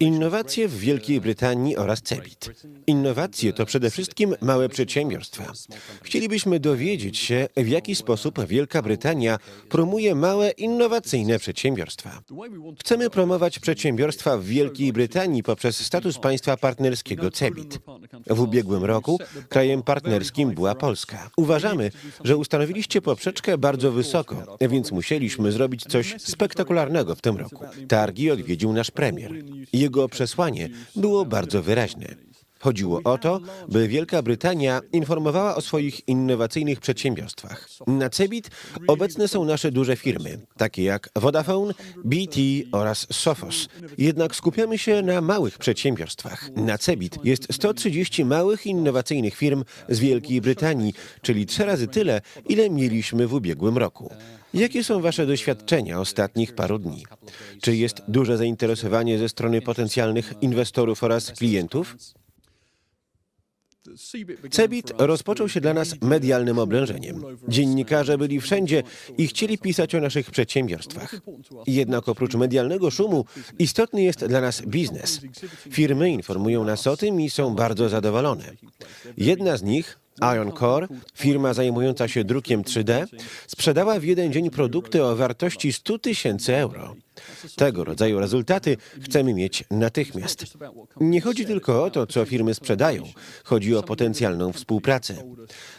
Innowacje w Wielkiej Brytanii oraz CEBIT. Innowacje to przede wszystkim małe przedsiębiorstwa. Chcielibyśmy dowiedzieć się, w jaki sposób Wielka Brytania promuje małe, innowacyjne przedsiębiorstwa. Chcemy promować przedsiębiorstwa w Wielkiej Brytanii poprzez status państwa partnerskiego CEBIT. W ubiegłym roku krajem partnerskim była Polska. Uważamy, że ustanowiliście poprzeczkę bardzo wysoko, więc musieliśmy zrobić coś spektakularnego w tym roku. Targi odwiedził nasz premier. Jego przesłanie było bardzo wyraźne. Chodziło o to, by Wielka Brytania informowała o swoich innowacyjnych przedsiębiorstwach. Na CEBIT obecne są nasze duże firmy, takie jak Vodafone, BT oraz Sophos. Jednak skupiamy się na małych przedsiębiorstwach. Na CEBIT jest 130 małych innowacyjnych firm z Wielkiej Brytanii, czyli trzy razy tyle, ile mieliśmy w ubiegłym roku. Jakie są Wasze doświadczenia ostatnich paru dni? Czy jest duże zainteresowanie ze strony potencjalnych inwestorów oraz klientów? CEBIT rozpoczął się dla nas medialnym oblężeniem. Dziennikarze byli wszędzie i chcieli pisać o naszych przedsiębiorstwach. Jednak oprócz medialnego szumu istotny jest dla nas biznes. Firmy informują nas o tym i są bardzo zadowolone. Jedna z nich, Ion Core, firma zajmująca się drukiem 3D, sprzedała w jeden dzień produkty o wartości 100 tysięcy euro. Tego rodzaju rezultaty chcemy mieć natychmiast. Nie chodzi tylko o to, co firmy sprzedają, chodzi o potencjalną współpracę.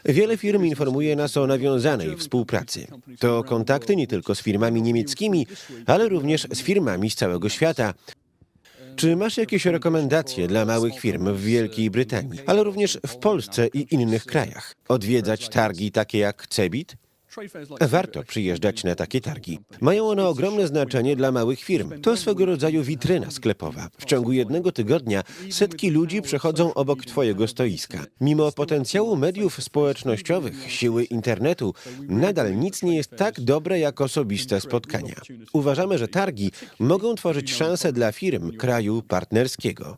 Wiele firm informuje nas o nawiązanej współpracy. To kontakty nie tylko z firmami niemieckimi, ale również z firmami z całego świata. Czy masz jakieś rekomendacje dla małych firm w Wielkiej Brytanii, ale również w Polsce i innych krajach? Odwiedzać targi takie jak CEBIT? Warto przyjeżdżać na takie targi. Mają one ogromne znaczenie dla małych firm. To swego rodzaju witryna sklepowa. W ciągu jednego tygodnia setki ludzi przechodzą obok Twojego stoiska. Mimo potencjału mediów społecznościowych, siły internetu, nadal nic nie jest tak dobre jak osobiste spotkania. Uważamy, że targi mogą tworzyć szanse dla firm kraju partnerskiego.